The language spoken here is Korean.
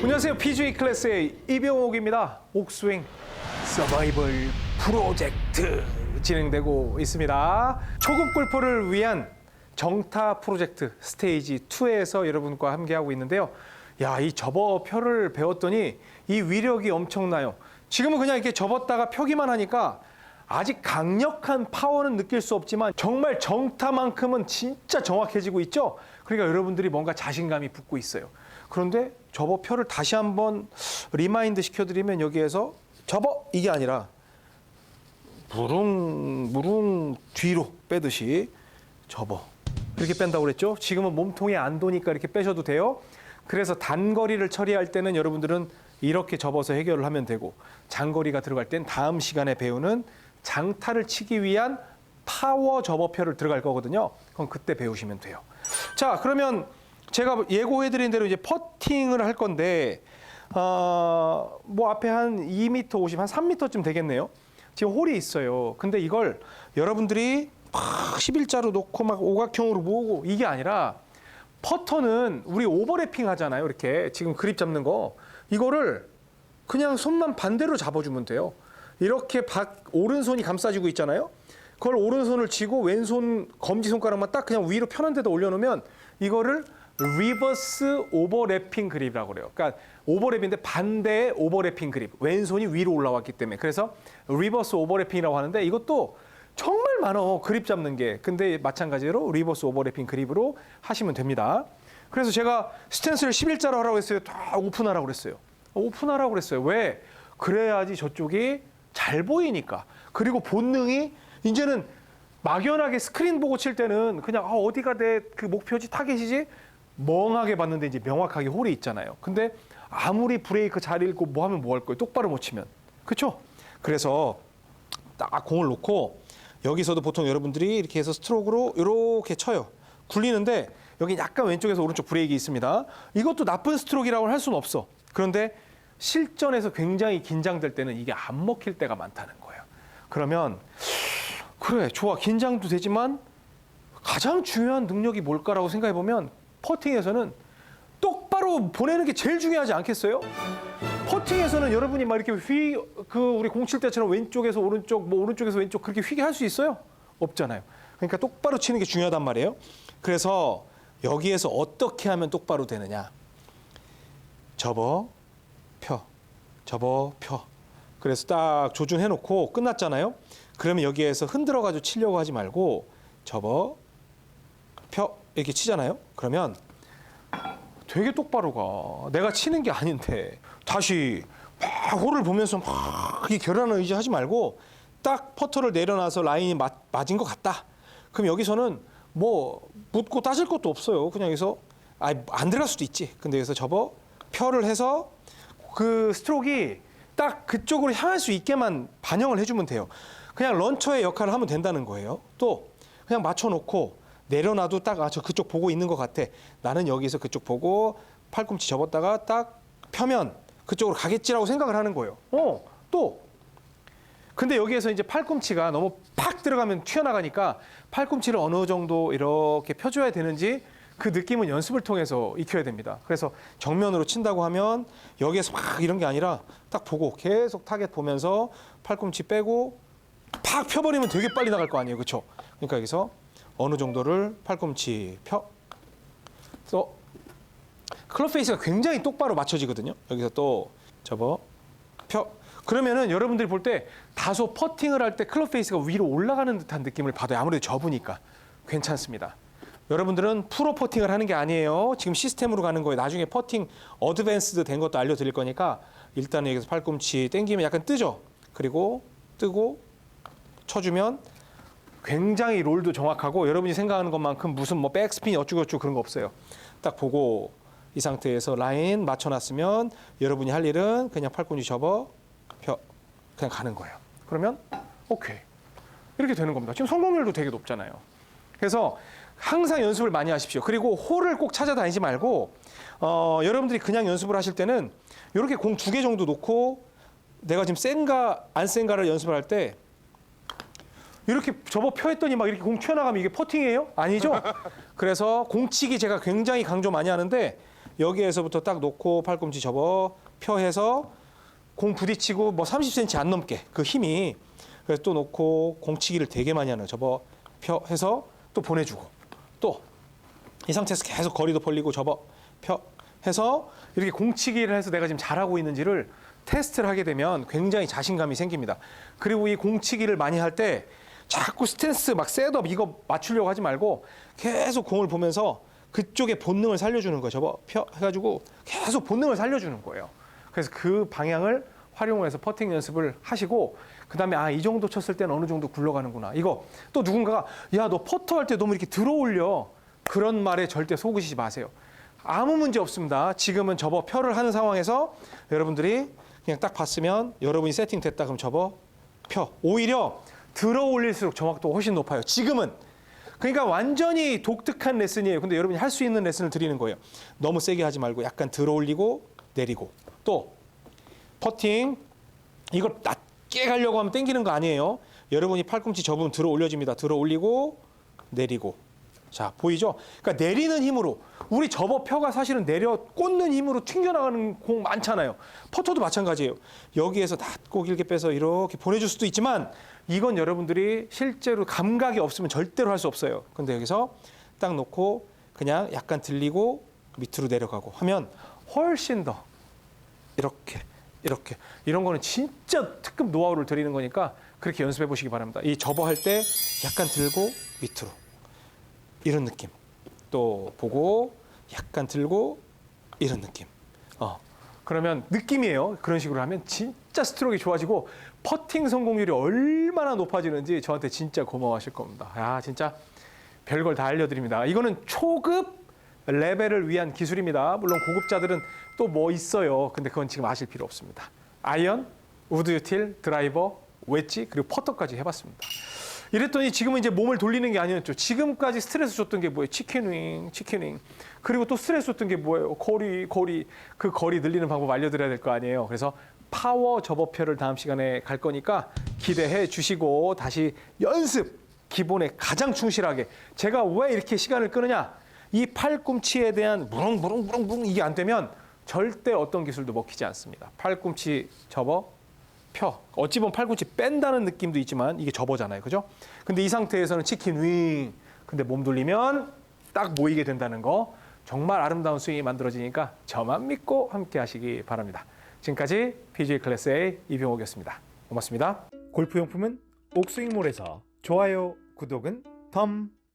안녕하세요. PGA 클래스의 이병옥입니다. 옥스윙 서바이벌 프로젝트 진행되고 있습니다. 초급 골퍼를 위한 정타 프로젝트 스테이지 2에서 여러분과 함께하고 있는데요. 야, 이 접어 펴를 배웠더니 이 위력이 엄청나요. 지금은 그냥 이렇게 접었다가 펴기만 하니까 아직 강력한 파워는 느낄 수 없지만 정말 정타만큼은 진짜 정확해지고 있죠. 그러니까 여러분들이 뭔가 자신감이 붙고 있어요. 그런데 접어 펴를 다시 한번 리마인드 시켜드리면 여기에서 접어 이게 아니라 무릉 무릉 뒤로 빼듯이 접어 이렇게 뺀다고 그랬죠. 지금은 몸통이 안 도니까 이렇게 빼셔도 돼요. 그래서 단거리를 처리할 때는 여러분들은 이렇게 접어서 해결을 하면 되고 장거리가 들어갈 땐 다음 시간에 배우는 장타를 치기 위한 파워 접어표를 들어갈 거거든요. 그럼 그때 배우시면 돼요. 자, 그러면 제가 예고해드린 대로 이제 퍼팅을 할 건데, 어, 뭐 앞에 한 2m 50, 한 3m쯤 되겠네요. 지금 홀이 있어요. 근데 이걸 여러분들이 막 11자로 놓고 막 오각형으로 모으고 이게 아니라 퍼터는 우리 오버래핑 하잖아요. 이렇게 지금 그립 잡는 거. 이거를 그냥 손만 반대로 잡아주면 돼요. 이렇게 박, 오른손이 감싸지고 있잖아요. 그걸 오른손을 쥐고 왼손 검지 손가락만 딱 그냥 위로 편한 데다 올려놓으면 이거를 리버스 오버래핑 그립이라고 그래요. 그러니까 오버랩인데 반대의 오버래핑 그립. 왼손이 위로 올라왔기 때문에. 그래서 리버스 오버래핑이라고 하는데 이것도 정말 많어 그립 잡는 게. 근데 마찬가지로 리버스 오버래핑 그립으로 하시면 됩니다. 그래서 제가 스탠스를 11자로 하라고 했어요. 다 오픈하라고 그랬어요. 오픈하라고 그랬어요. 왜? 그래야지 저쪽이 잘 보이니까. 그리고 본능이 이제는 막연하게 스크린 보고 칠 때는 그냥 아, 어디가 내 그 목표지 타겟이지 멍하게 봤는데 이제 명확하게 홀이 있잖아요. 근데 아무리 브레이크 잘 읽고 뭐 하면 뭐 할 거예요? 똑바로 못 치면. 그렇죠? 그래서 딱 공을 놓고 여기서도 보통 여러분들이 이렇게 해서 스트로크로 이렇게 쳐요. 굴리는데 여기 약간 왼쪽에서 오른쪽 브레이크 있습니다. 이것도 나쁜 스트로크라고 할 수는 없어. 그런데 실전에서 굉장히 긴장될 때는 이게 안 먹힐 때가 많다는 거예요. 그러면 그래 좋아 긴장도 되지만 가장 중요한 능력이 뭘까라고 생각해 보면 퍼팅에서는 똑바로 보내는 게 제일 중요하지 않겠어요? 퍼팅에서는 여러분이 막 이렇게 휘 그 우리 공 칠 때처럼 왼쪽에서 오른쪽 뭐 오른쪽에서 왼쪽 그렇게 휘게 할 수 있어요? 없잖아요. 그러니까 똑바로 치는 게 중요하단 말이에요. 그래서 여기에서 어떻게 하면 똑바로 되느냐? 접어 펴 접어 펴 그래서 딱 조준해 놓고 끝났잖아요. 그러면 여기에서 흔들어 가지고 치려고 하지 말고 접어 펴 이렇게 치잖아요. 그러면 되게 똑바로 가. 내가 치는 게 아닌데 다시 막 홀을 보면서 막 이 결연한 의지 하지 말고 딱 퍼터를 내려놔서 라인이 맞, 맞은 것 같다. 그럼 여기서는 뭐 묻고 따질 것도 없어요. 그냥 여기서 아, 안 들어갈 수도 있지. 근데 여기서 접어 펴를 해서 그 스트로크가 딱 그쪽으로 향할 수 있게만 반영을 해주면 돼요. 그냥 런처의 역할을 하면 된다는 거예요. 또 그냥 맞춰놓고 내려놔도 딱 아 저 그쪽 보고 있는 것 같아. 나는 여기서 그쪽 보고 팔꿈치 접었다가 딱 펴면 그쪽으로 가겠지라고 생각을 하는 거예요. 어, 또 근데 여기에서 이제 팔꿈치가 너무 팍 들어가면 튀어나가니까 팔꿈치를 어느 정도 이렇게 펴줘야 되는지 그 느낌은 연습을 통해서 익혀야 됩니다. 그래서 정면으로 친다고 하면 여기에서 막 이런 게 아니라 딱 보고 계속 타겟 보면서 팔꿈치 빼고 팍 펴버리면 되게 빨리 나갈 거 아니에요. 그렇죠? 그러니까 여기서 어느 정도를 팔꿈치 펴. 또 클럽 페이스가 굉장히 똑바로 맞춰지거든요. 여기서 또 접어 펴. 그러면은 여러분들이 볼 때 다소 퍼팅을 할 때 클럽 페이스가 위로 올라가는 듯한 느낌을 받아요. 아무래도 접으니까 괜찮습니다. 여러분들은 프로 퍼팅을 하는 게 아니에요. 지금 시스템으로 가는 거예요. 나중에 퍼팅 어드밴스드 된 것도 알려드릴 거니까 일단 여기서 팔꿈치 당기면 약간 뜨죠. 그리고 뜨고 쳐주면 굉장히 롤도 정확하고 여러분이 생각하는 것만큼 무슨 뭐 백스핀이 어쩌고저쩌고 그런 거 없어요. 딱 보고 이 상태에서 라인 맞춰놨으면 여러분이 할 일은 그냥 팔꿈치 접어 펴 그냥 가는 거예요. 그러면 오케이 이렇게 되는 겁니다. 지금 성공률도 되게 높잖아요. 그래서 항상 연습을 많이 하십시오. 그리고 홀을 꼭 찾아다니지 말고 어, 여러분들이 그냥 연습을 하실 때는 이렇게 공 두 개 정도 놓고 내가 지금 센가 안 센가를 연습을 할때 이렇게 접어 펴했더니 막 이렇게 공 튀어나가면 이게 퍼팅이에요? 아니죠? 그래서 공치기 제가 굉장히 강조 많이 하는데 여기에서부터 딱 놓고 팔꿈치 접어 펴해서 공 부딪히고 뭐 30cm 안 넘게 그 힘이 그래서 또 놓고 공치기를 되게 많이 하는 접어 펴 해서 또 보내주고 또 이 상태에서 계속 거리도 벌리고 접어 펴 해서 이렇게 공치기를 해서 내가 지금 잘하고 있는지를 테스트를 하게 되면 굉장히 자신감이 생깁니다. 그리고 이 공치기를 많이 할때 자꾸 스탠스 막 셋업 이거 맞추려고 하지 말고 계속 공을 보면서 그쪽의 본능을 살려주는 거예요. 펴 해가지고 계속 본능을 살려주는 거예요. 그래서 그 방향을 활용해서 퍼팅 연습을 하시고 그다음에 아 이 정도 쳤을 때는 어느 정도 굴러가는구나. 이거 또 누군가가 야 너 퍼터 할 때 너무 이렇게 들어올려 그런 말에 절대 속으시지 마세요. 아무 문제 없습니다. 지금은 접어 펴를 하는 상황에서 여러분들이 그냥 딱 봤으면 여러분이 세팅됐다 그럼 접어 펴 오히려 들어 올릴수록 정확도가 훨씬 높아요. 지금은 그러니까 완전히 독특한 레슨이에요. 근데 여러분이 할 수 있는 레슨을 드리는 거예요. 너무 세게 하지 말고 약간 들어 올리고 내리고 또 퍼팅 이걸 낮게 가려고 하면 땡기는 거 아니에요. 여러분이 팔꿈치 접으면 들어 올려집니다. 들어 올리고 내리고. 자, 보이죠? 그러니까 내리는 힘으로 우리 접어 펴가 사실은 내려 꽂는 힘으로 튕겨나가는 공 많잖아요. 퍼터도 마찬가지예요. 여기에서 낮고 길게 빼서 이렇게 보내줄 수도 있지만 이건 여러분들이 실제로 감각이 없으면 절대로 할 수 없어요. 근데 여기서 딱 놓고 그냥 약간 들리고 밑으로 내려가고 하면 훨씬 더 이렇게 이렇게 이런 거는 진짜 특급 노하우를 드리는 거니까 그렇게 연습해 보시기 바랍니다. 이 접어 할 때 약간 들고 밑으로 이런 느낌. 또 보고 약간 들고 이런 느낌. 어. 그러면 느낌이에요. 그런 식으로 하면 진짜 스트로크가 좋아지고 퍼팅 성공률이 얼마나 높아지는지 저한테 진짜 고마워하실 겁니다. 아, 진짜 별걸 다 알려드립니다. 이거는 초급 레벨을 위한 기술입니다. 물론 고급자들은 또 뭐 있어요. 근데 그건 지금 아실 필요 없습니다. 아이언, 우드 유틸, 드라이버, 웨지 그리고 퍼터까지 해봤습니다. 이랬더니 지금은 이제 몸을 돌리는 게 아니었죠. 지금까지 스트레스 줬던 게 뭐예요? 치킨윙, 치킨윙. 그리고 또 스트레스 줬던 게 뭐예요? 거리, 거리. 그 거리 늘리는 방법 알려드려야 될 거 아니에요. 그래서 파워 접어표를 다음 시간에 갈 거니까 기대해 주시고 다시 연습 기본에 가장 충실하게 제가 왜 이렇게 시간을 끄느냐? 이 팔꿈치에 대한 무릉무릉무릉무릉 이게 안 되면 절대 어떤 기술도 먹히지 않습니다. 팔꿈치 접어 펴. 어찌 보면 팔꿈치 뺀다는 느낌도 있지만 이게 접어잖아요. 그죠? 근데 이 상태에서는 치킨 윙. 근데 몸 돌리면 딱 모이게 된다는 거. 정말 아름다운 스윙이 만들어지니까 저만 믿고 함께 하시기 바랍니다. 지금까지 PGA 클래스의 이병옥이었습니다. 고맙습니다. 골프용품은 옥스윙몰에서 좋아요, 구독은 덤.